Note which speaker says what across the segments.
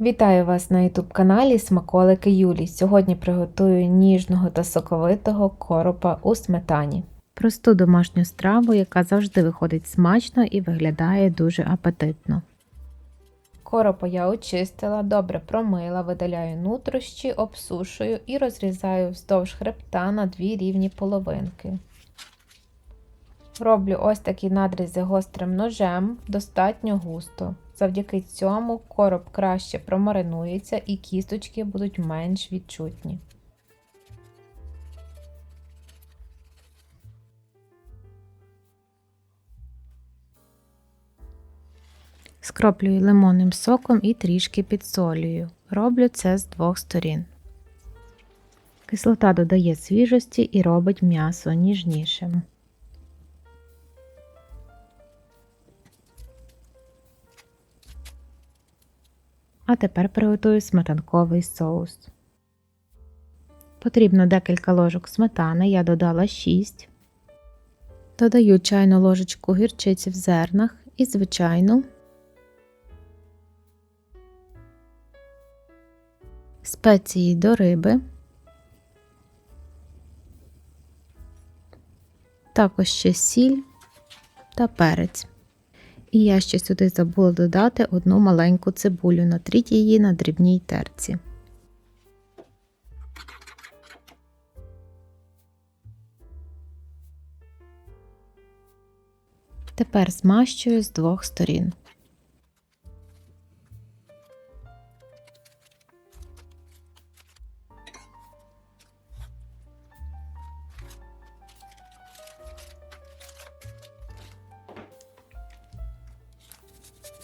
Speaker 1: Вітаю вас на YouTube каналі Смаколики Юлі. Сьогодні приготую ніжного та соковитого коропа у сметані. Просту домашню страву, яка завжди виходить смачно і виглядає дуже апетитно. Коропа я очистила, добре промила, видаляю нутрощі, обсушую і розрізаю вздовж хребта на дві рівні половинки. Роблю ось такі надрізи гострим ножем, достатньо густо. Завдяки цьому короб краще промаринується і кісточки будуть менш відчутні. Скроплюю лимонним соком і трішки підсолюю. Роблю це з двох сторін. Кислота додає свіжості і робить м'ясо ніжнішим. А тепер приготую сметанковий соус. Потрібно декілька ложок сметани, я додала 6. Додаю чайну ложечку гірчиці в зернах і звичайну. Спеції до риби. Також ще сіль та перець. І я ще сюди забула додати одну маленьку цибулю, натріть її на дрібній терці. Тепер змащую з двох сторін.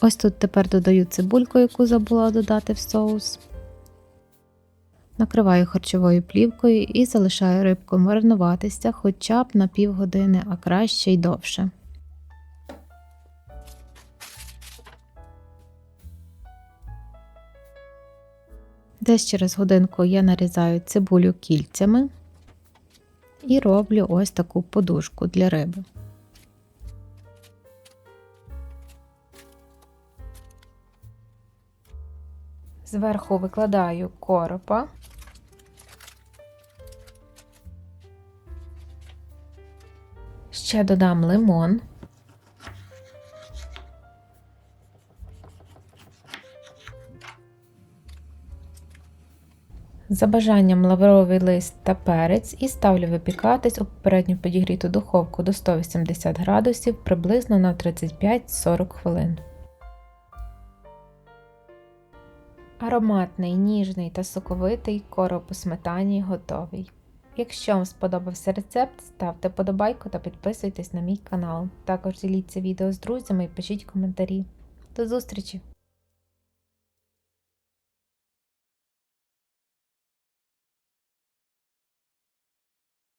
Speaker 1: Ось тут тепер додаю цибульку, яку забула додати в соус. Накриваю харчовою плівкою і залишаю рибку маринуватися хоча б на півгодини, а краще й довше. Десь через годинку я нарізаю цибулю кільцями і роблю ось таку подушку для риби. Зверху викладаю коропа. Ще додам лимон. За бажанням лавровий лист та перець і ставлю випікатись у попередньо підігріту духовку до 180 градусів приблизно на 35-40 хвилин. Ароматний, ніжний та соковитий короб у сметані готовий. Якщо вам сподобався рецепт, ставте подобайку та підписуйтесь на мій канал. Також діліться відео з друзями і пишіть коментарі. До зустрічі!